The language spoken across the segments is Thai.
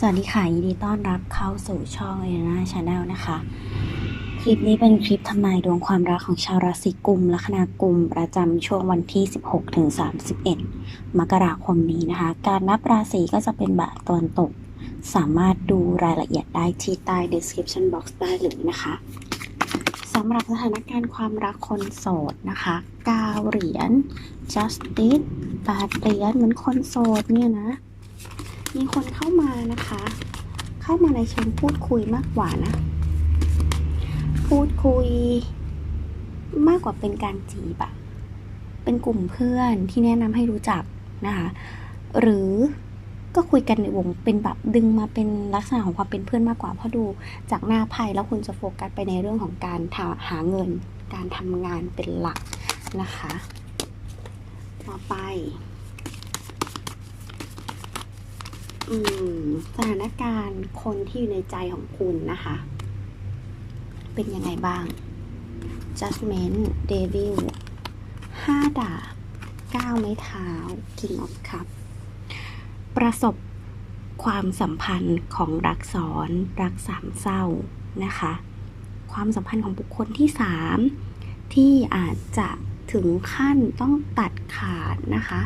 สวัสดีค่ะ ยินดีต้อนรับเข้าสู่ช่องเอนาชาแนลนะคะ คลิปนี้เป็นคลิปทำนายดวงความรักของชาวราศีกุมลัคนากุมประจำช่วงวันที่ 16ถึง31 มกราคมนี้นะคะ การนับราศีก็จะเป็นแบบตะวันตก สามารถดูรายละเอียดได้ที่ใต้ description box ได้เลยนะคะสำหรับสถานการณ์ความรักคนโสดนะคะ9เหรียญ justice 8เหรียญเหมือนคนโสดเนี่ยนะ มีคนเข้ามานะคะ เข้ามาในเชิงพูดคุยมากกว่านะ พูดคุยมากกว่าเป็นการจีบอะเป็นกลุ่มเพื่อนที่แนะนำให้รู้จักนะคะ หรือก็คุยกันในวงเป็นแบบดึงมาเป็นลักษณะของความเป็นเพื่อนมากกว่าเพราะดูจากหน้าไพ่แล้วคุณจะโฟกัสไปในเรื่องของการหาหาเงิน การทำงานเป็นหลักนะคะ ต่อไป อืม สถานการณ์คนที่อยู่ในใจของคุณนะคะ เป็นยังไงบ้าง Judgment Devil ห้าดาบเก้าไม้เท้า King of Cup ประสบความสัมพันธ์ของรักซ้อน รักสามเศร้านะคะ ความสัมพันธ์ของบุคคลที่สามที่อาจจะถึงขั้นต้องตัดขาดนะคะ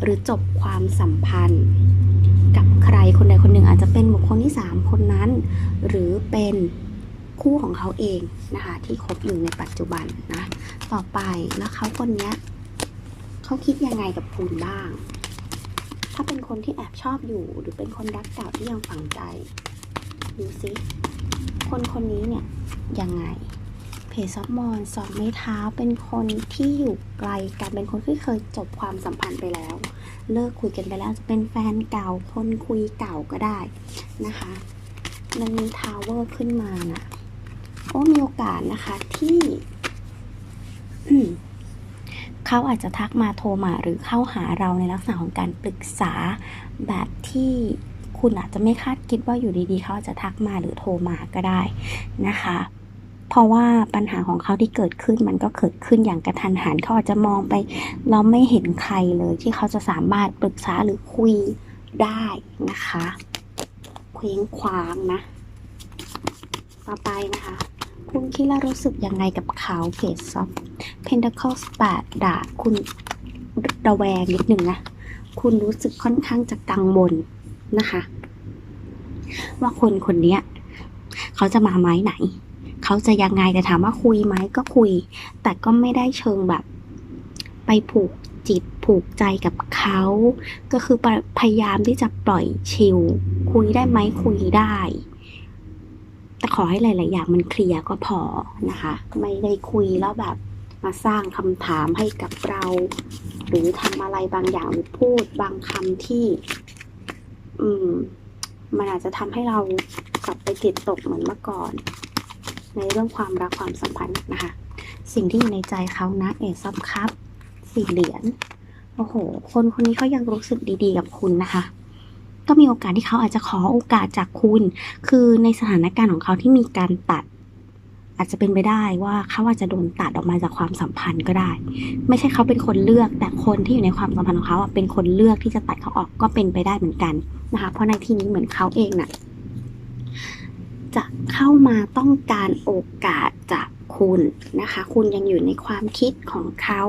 หรือจบความสัมพันธ์ รคนใดคนหนึ่งอาจจะเป็นบุคคลที่สามคนนั้น หรือเป็นคู่ของเขาเองนะคะที่คบอยู่ในปัจจุบันนะต่อไปแล้วเขาคนนี้เขาคิดยังไงกับคุณบ้าง ถ้าเป็นคนที่แอบชอบอยู่หรือเป็นคนรักเก่าที่ยังฝังใจดูสิคนคนนี้เนี่ยยังไง เพซอฟมอนสองไม้เท้าเป็นคนที่อยู่ไกลกันเป็นคนที่เคยจบความสัมพันธ์ไปแล้ว เลิกคุยกันไปแล้วจะเป็นแฟนเก่าคนคุยเก่าก็ได้นะคะ มันมีทาวเวอร์ขึ้นมานะ่ะโอ้มีโอกาสนะคะที่เขาอาจจะทักมาโทรมาหรือเข้าหาเราในลักษณะของการปรึกษาแบบที่คุณอาจจะไม่คาดคิดว่าอยู่ดีๆ เขาจะทักมาหรือโทรมาก็ได้นะคะ เพราะว่าปัญหาของเขาที่เกิดขึ้นมันก็เกิดขึ้นอย่างกระทันหันเขาอาจจะมองไป เราไม่เห็นใครเลยที่เขาจะสามารถปรึกษาหรือคุยได้นะคะเคว้งคว้างนะ ต่อไปนะคะ คุณคิดและรู้สึกยังไงกับเขาเกสซอฟ Pentacles 8ดาคุณระแวงนิดหนึ่งนะ คุณรู้สึกค่อนข้างจะกังวลนะคะ ว่าคนคนนี้เขาจะมาไม้ไหน เขาจะยังไงแต่ถามว่าคุยไหมก็คุย แต่ก็ไม่ได้เชิงแบบ ไปผูกจิตผูกใจกับเขา ก็คือพยายามที่จะปล่อยชิลคุยได้ไหมคุยได้ แต่ขอให้หลาย ๆ อย่างมันเคลียร์ก็พอนะคะ ไม่ได้คุยแล้วแบบมาสร้างคำถามให้กับเรา หรือทำอะไรบางอย่างหรือพูดบางคำที่ อืม มันอาจจะทำให้เรากลับไปติดตกเหมือนเมื่อก่อน ในเรื่องความรักความสัมพันธ์นะคะ สิ่งที่อยู่ในใจเขานะเอซับครับสี่เหรียญโอ้โห คนคนนี้เขายังรู้สึกดีๆกับคุณนะคะ ก็มีโอกาสที่เขาอาจจะขอโอกาสจากคุณ คือในสถานการณ์ของเขาที่มีการตัด อาจจะเป็นไปได้ว่าเขาอาจจะโดนตัดออกมาจากความสัมพันธ์ก็ได้ ไม่ใช่เขาเป็นคนเลือก แต่คนที่อยู่ในความสัมพันธ์ของเขาเป็นคนเลือกที่จะตัดเขาออกก็เป็นไปได้เหมือนกันนะคะ เพราะในที่นี้เหมือนเขาเองน่ะ จะเข้ามาต้องการโอกาสจากคุณนะคะ คุณยังอยู่ในความคิดของเขา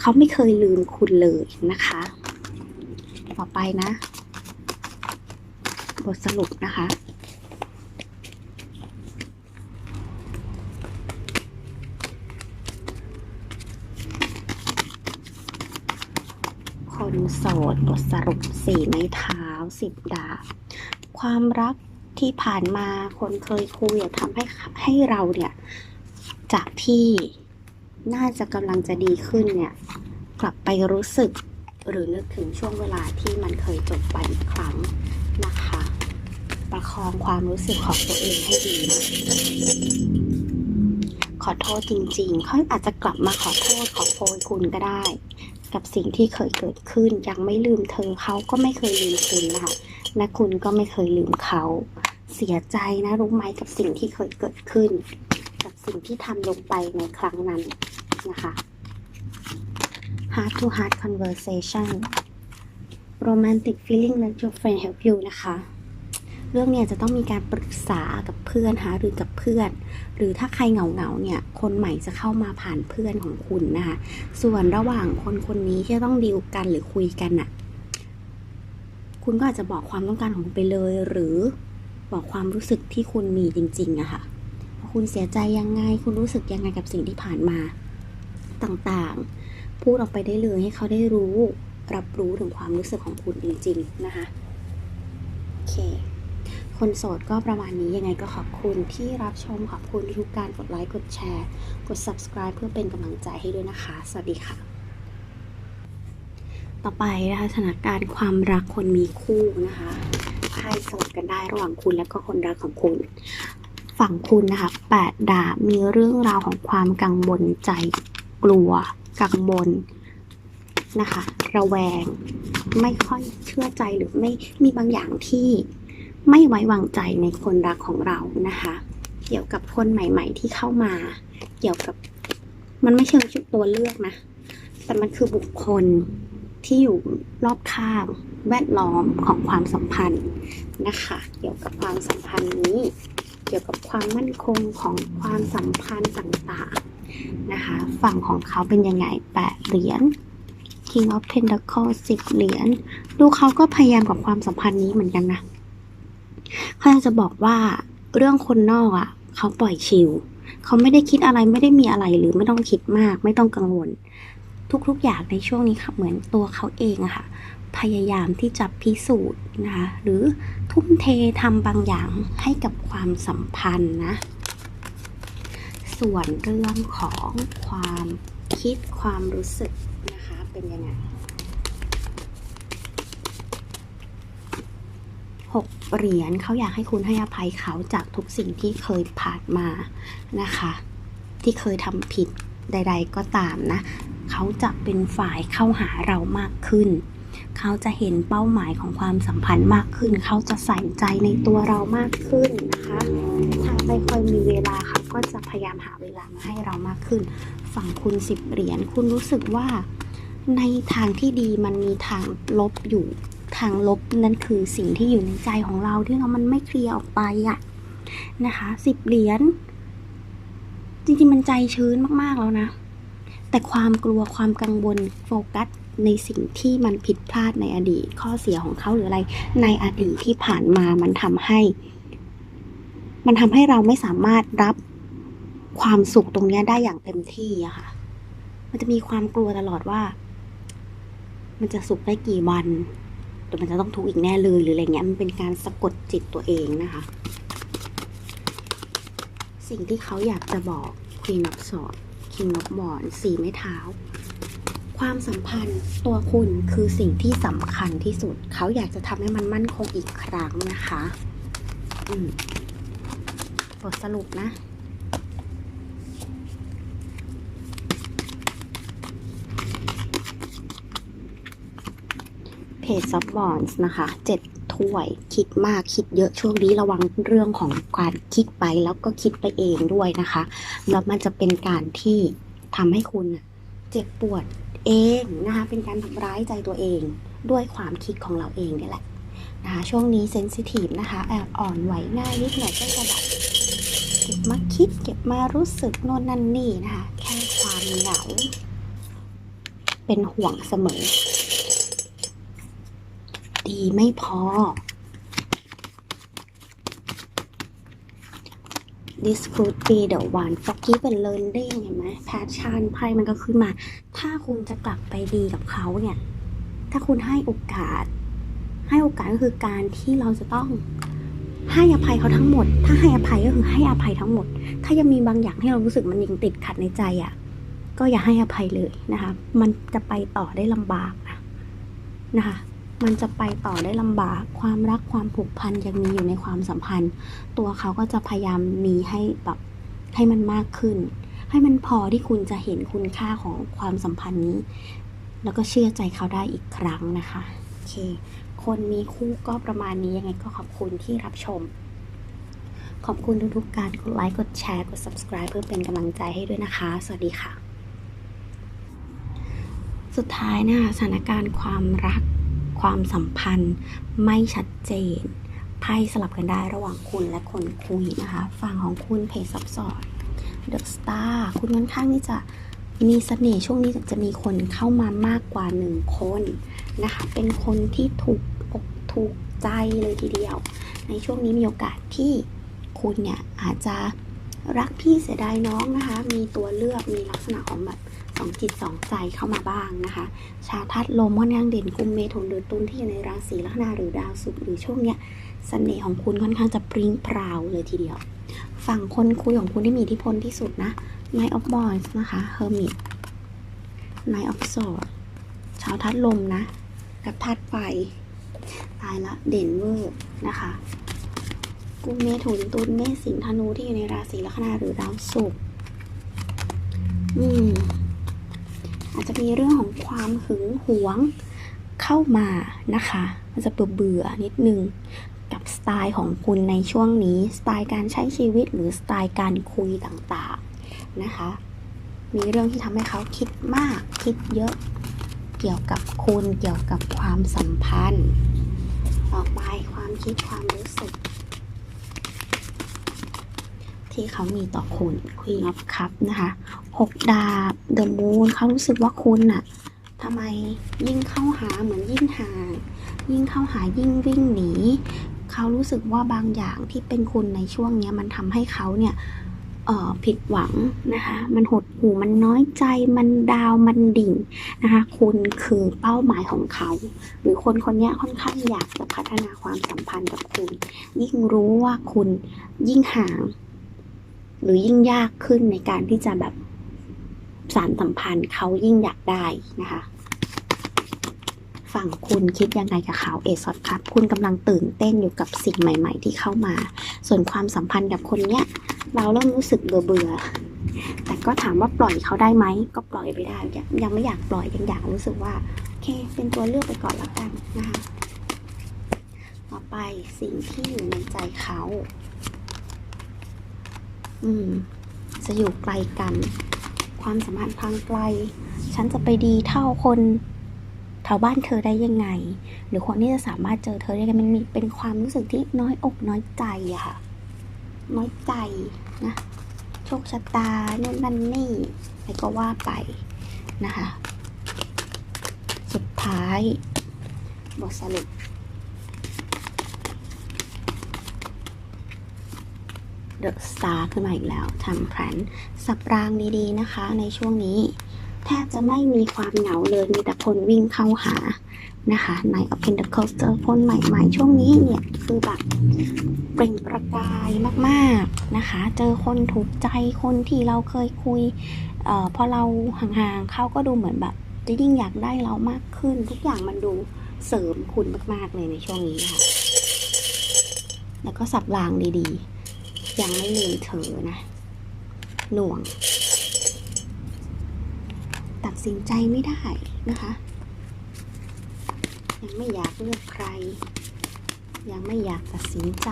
เขาไม่เคยลืมคุณเลยนะคะ ต่อไปนะ บทสรุปนะคะคนโสดบทสรุปสี่ไม้เท้าสิบดาบความรัก ที่ผ่านมาคนเคยคุยทำให้ให้เราเนี่ย จากที่น่าจะกำลังจะดีขึ้นเนี่ย กลับไปรู้สึกหรือนึกถึงช่วงเวลาที่มันเคยจบไปอีกครั้งนะคะ ประคองความรู้สึกของตัวเองให้ดีนะขอโทษจริงๆเขาอาจจะกลับมาขอโทษขอโพยคุณก็ได้ กับสิ่งที่เคยเกิดขึ้นยังไม่ลืมเธอเขาก็ไม่เคยลืมคุณนะคะ และคุณก็ไม่เคยลืมเขา เสียใจนะรู้ไหมกับสิ่งที่เคยเกิดขึ้น กับสิ่งที่ทำลงไปในครั้งนั้นนะคะ heart to heart conversation romantic feeling let your friend help you นะคะ เรื่องเนี่ยจะต้องมีการปรึกษากับเพื่อนหาหรือกับเพื่อน หรือถ้าใครเหงาเงาเนี่ย คนใหม่จะเข้ามาผ่านเพื่อนของคุณนะคะ ส่วนระหว่างคนคนนี้ที่ต้องดีลกันหรือคุยกันน่ะ คุณก็อาจจะบอกความต้องการของคุณไปเลย หรือบอกความรู้สึกที่คุณมีจริงๆอะค่ะว่าคุณเสียใจยังไง คุณรู้สึกยังไงกับสิ่งที่ผ่านมาต่างๆ พูดออกไปได้เลยให้เขาได้รู้รับรู้ถึงความรู้สึกของคุณจริง ๆ นะคะ โอเค คนโสดก็ประมาณนี้ยังไงก็ขอบคุณที่รับชมขอบคุณทุกการกดไลค์กดแชร์ กด subscribe เพื่อเป็นกำลังใจให้ด้วยนะคะ สวัสดีค่ะ ต่อไปนะคะสถานการณ์ความรักคนมีคู่นะคะให้สดกันได้ระหว่างคุณและก็คนรักของคุณ ฝั่งคุณนะคะแปดดาบมีเรื่องราวของความกังวลใจกลัว กังวลนะคะ ระแวง ไม่ค่อยเชื่อใจหรือไม่มีบางอย่างที่ไม่ไว้วางใจในคนรักของเรานะคะ เกี่ยวกับคนใหม่ ๆ ที่เข้ามา เกี่ยวกับมันไม่เชิงชุดตัวเลือกนะ แต่มันคือบุคคล ที่อยู่รอบข้างแวดล้อมของความสัมพันธ์นะคะ เกี่ยวกับความสัมพันธ์นี้ เกี่ยวกับความมั่นคงของความสัมพันธ์ต่างๆนะคะ ฝั่งของเขาเป็นยังไงแปดเหรียญ King of Pentacles สิบเหรียญ ดูเขาก็พยายามกับความสัมพันธ์นี้เหมือนกันนะเขาอากจะบอกว่าเรื่องคนนอกอะ เขาปล่อยชิลเขาไม่ได้คิดอะไรไม่ได้มีอะไรหรือไม่ต้องคิดมาก ไม่ต้องกังวล ทุกๆอย่างในช่วงนี้ค่ะเหมือนตัวเขาเองอะค่ะ พยายามที่จะพิสูจน์นะคะหรือทุ่มเททำบางอย่างให้กับความสัมพันธ์นะ ส่วนเรื่องของความคิดความรู้สึกนะคะเป็นยังไงหกเหรียญเขาอยากให้คุณให้อภัยเขาจากทุกสิ่งที่เคยผ่านมานะคะ ที่เคยทำผิดใด ๆ ก็ตามนะ เขาจะเป็นฝ่ายเข้าหาเรามากขึ้น เขาจะเห็นเป้าหมายของความสัมพันธ์มากขึ้น เขาจะใส่ใจในตัวเรามากขึ้นนะคะ ถ้าไม่ค่อยมีเวลาเขาก็จะพยายามหาเวลามาให้เรามากขึ้น ฝั่งคุณสิบเหรียญ คุณรู้สึกว่าในทางที่ดีมันมีทางลบอยู่ ทางลบนั่นคือสิ่งที่อยู่ในใจของเราที่เรามันไม่เคลียร์ออกไปอะนะคะสิบเหรียญ จริงๆมันใจชื้นมากๆแล้วนะ แต่ความกลัวความกังวลโฟกัสในสิ่งที่มันผิดพลาดในอดีต ข้อเสียของเขาหรืออะไร ในอดีตที่ผ่านมามันทำให้ มันทำให้เราไม่สามารถรับความสุขตรงนี้ได้อย่างเต็มที่อะค่ะ มันจะมีความกลัวตลอดว่า มันจะสุขได้กี่วันเดี๋ยวมันจะต้องทุกข์อีกแน่เลยหรืออะไรเงี้ยมันเป็นการสะกดจิตตัวเองนะคะ สิ่งที่เขาอยากจะบอก Queen of Swords King of w a n d สีไม้เท้า ความสัมพันธ์ตัวคุณคือสิ่งที่สำคัญที่สุด เขาอยากจะทำให้มันมั่นคงอีกครั้งนะคะอืมบทสรุปนะ เพจซับบอนส์นะคะเจ็ด ถ้วย คิดมากคิดเยอะช่วงนี้ระวังเรื่องของการคิดไปแล้วก็คิดไปเองด้วยนะคะแล้วมันจะเป็นการที่ทำให้คุณเจ็บปวดเองนะคะเป็นการทำร้ายใจตัวเองด้วยความคิดของเราเองนี่แหละนะคะช่วงนี้เซนซิทีฟนะคะแอบอ่อนไหวง่ายนิดหน่อยก็จะแบบเก็บมาคิดเก็บมารู้สึกโน่นนั่นนี่นะคะ แค่ความเหงาเป็นห่วงเสมอ ดีไม่พอ This could be the one forgive and learning เห็นไหม passion ไพ่มันก็ขึ้นมา ถ้าคุณจะกลับไปดีกับเขาเนี่ย ถ้าคุณให้โอกาส ให้โอกาสก็คือการที่เราจะต้องให้อภัยเขาทั้งหมด ถ้าให้อภัยก็คือให้อภัยทั้งหมด ถ้ายังมีบางอย่างที่เรารู้สึกมันยังติดขัดในใจอะ่ะ ก็อย่าให้อภัยเลยนะคะ มันจะไปต่อได้ลำบากนะนะคะ มันจะไปต่อได้ลำบาก ความรักความผูกพันยังมีอยู่ในความสัมพันธ์ ตัวเขาก็จะพยายามมีให้แบบให้มันมากขึ้น ให้มันพอที่คุณจะเห็นคุณค่าของความสัมพันธ์นี้ แล้วก็เชื่อใจเขาได้อีกครั้งนะคะโอเค คนมีคู่ก็ประมาณนี้ยังไงก็ขอบคุณที่รับชม ขอบคุณทุกๆการกดไลค์กดแชร์กด subscribe เพื่อเป็นกำลังใจให้ด้วยนะคะ สวัสดีค่ะ สุดท้ายนะคะสถานการณ์ความรัก ความสัมพันธ์ไม่ชัดเจนไพ่สลับกันได้ระหว่างคุณและคนคุยนะคะ ฝั่งของคุณเพจซับซ้อนเดอะสตาร์คุณค่อนข้างที่จะมีเสน่ห์ช่วงนี้จะมีคนเข้ามามากกว่าหนึ่งคนนะคะ เป็นคนที่ถูกอกถูกใจเลยทีเดียว ในช่วงนี้มีโอกาสที่คุณเนี่ยอาจจะรักพี่เสียดายน้องนะคะ มีตัวเลือกมีลักษณะของแบบ สองจิตสองใจเข้ามาบ้างนะคะ ชาวธาตุลมค่อนข้างเด่นกุมเมถุนหรือตุลที่อยู่ในราศีลัคนาหรือดาวศุกร์หรือช่วงเนี้ยเสน่ห์ของคุณค่อนข้างจะปริ้งพราวเลยทีเดียว ฝั่งคนคุยของคุณที่มีอิทธิพลที่สุดนะ Knight of Wands นะคะ Hermit Knight of Swords ชาวธาตุลมนะ กับธาตุไฟตายละเด่นเวอร์นะคะกุมเมถุนตุลเมษสิงห์ธนูที่อยู่ในราศีลัคนาหรือดาวศุกร์อืม อาจจะมีเรื่องของความหึงหวงเข้ามานะคะ มันจะเบื่อเบื่อนิดนึงกับสไตล์ของคุณในช่วงนี้ สไตล์การใช้ชีวิตหรือสไตล์การคุยต่างๆนะคะ มีเรื่องที่ทำให้เขาคิดมากคิดเยอะเกี่ยวกับคุณเกี่ยวกับความสัมพันธ์ ต่อไปความคิดความรู้สึก ที่เขามีต่อคุณ Queen of Cup นะคะหกดาบ The Moon เขารู้สึกว่าคุณน่ะทำไมยิ่งเข้าหาเหมือนยิ่งห่าง ยิ่งเข้าหายิ่งวิ่งหนี เขารู้สึกว่าบางอย่างที่เป็นคุณในช่วงเนี้ยมันทำให้เขาเนี่ยเออผิดหวังนะคะ มันหดหู่มันน้อยใจ มันดาว มันดิ่งนะคะ คุณคือเป้าหมายของเขา หรือคนคนเนี้ยค่อนข้างอยากจะพัฒนาความสัมพันธ์กับคุณ ยิ่งรู้ว่าคุณยิ่งห่าง หรือยิ่งยากขึ้นในการที่จะแบบสารสัมพันธ์เขายิ่งอยากได้นะคะ ฝั่งคุณคิดยังไงกับเขาเอซอดครับ คุณกำลังตื่นเต้นอยู่กับสิ่งใหม่ ๆ ที่เข้ามา ส่วนความสัมพันธ์กับคนเนี้ย เราเริ่มรู้สึกเบื่อเบื่อแต่ก็ถามว่าปล่อยเขาได้ไหมก็ปล่อยไปได้ยังไม่อยากปล่อยยังอยากรู้สึกว่าโอเค เป็นตัวเลือกไปก่อนและกันนะคะต่อไปสิ่งที่อยู่ในใจเขา อืม จะอยู่ไกลกัน ความสัมพันธ์ทางไกล ฉันจะไปดีเท่าคนแถวบ้านเธอได้ยังไง หรือคนที่จะสามารถเจอเธอได้ยังไมันมีเป็นความรู้สึกที่น้อยอกน้อยใจอะค่ะ น้อยใจนะ โชคชะตานู่นนั่นนี่อะไรก็ว่าไปนะคะ สุดท้าย บทสรุป เดอะสตาร์ขึ้นมาอีกแล้วทำแผนสับรางดีๆนะคะ ในช่วงนี้ แทบจะไม่มีความเหงาเลย มีแต่คนวิ่งเข้าหานะคะใน Open the Coast เจอคนใหม่ๆ ช่วงนี้เนี่ยคือแบบเปล่งประกายมากๆนะคะ เจอคนถูกใจคนที่เราเคยคุยเออพอเราห่างๆเขาก็ดูเหมือนแบบจะยิ่งอยากได้เรามากขึ้น ทุกอย่างมันดูเสริมคุณมากๆเลยในช่วงนี้ค่ะแล้วก็สับรางดีๆ ยังไม่ลืมเธอนะ หน่วง ตัดสินใจไม่ได้นะคะ ยังไม่อยากเลือกใคร ยังไม่อยากตัดสินใจ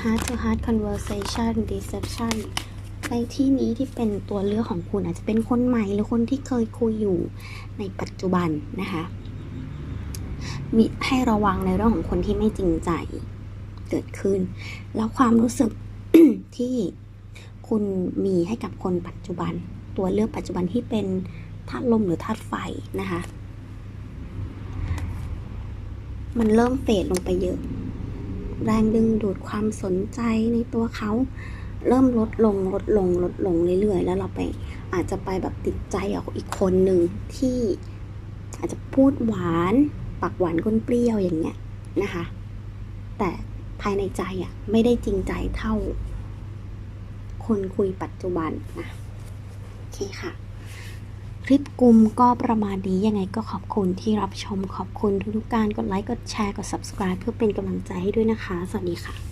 heart to heart conversation deception ในที่นี้ที่เป็นตัวเลือกของคุณอาจจะเป็นคนใหม่หรือคนที่เคยคุยอยู่ในปัจจุบันนะคะมีให้ระวังในเรื่องของคนที่ไม่จริงใจเกิดขึ้น แล้วความรู้สึก ที่คุณมีให้กับคนปัจจุบัน ตัวเลือกปัจจุบันที่เป็นธาตุลมหรือธาตุไฟนะคะ มันเริ่มเฟดลงไปเยอะ แรงดึงดูดความสนใจในตัวเขาเริ่มลดลงลดลงลดลงเรื่อยๆ แล้วเราไปอาจจะไปแบบติดใจกับอีกคนหนึ่งที่อาจจะพูดหวานปากหวานก้นเปรี้ยวอย่างเงี้ยนะคะ แต่ ภายในใจอะไม่ได้จริงใจเท่า คนคุยปัจจุบันนะโอเคค่ะคลิปกลุ่มก็ประมาณนี้ยังไงก็ขอบคุณที่รับชมขอบคุณทุกๆการกดไลค์กดแชร์กด subscribe เพื่อเป็นกำลังใจให้ด้วยนะคะ สวัสดีค่ะ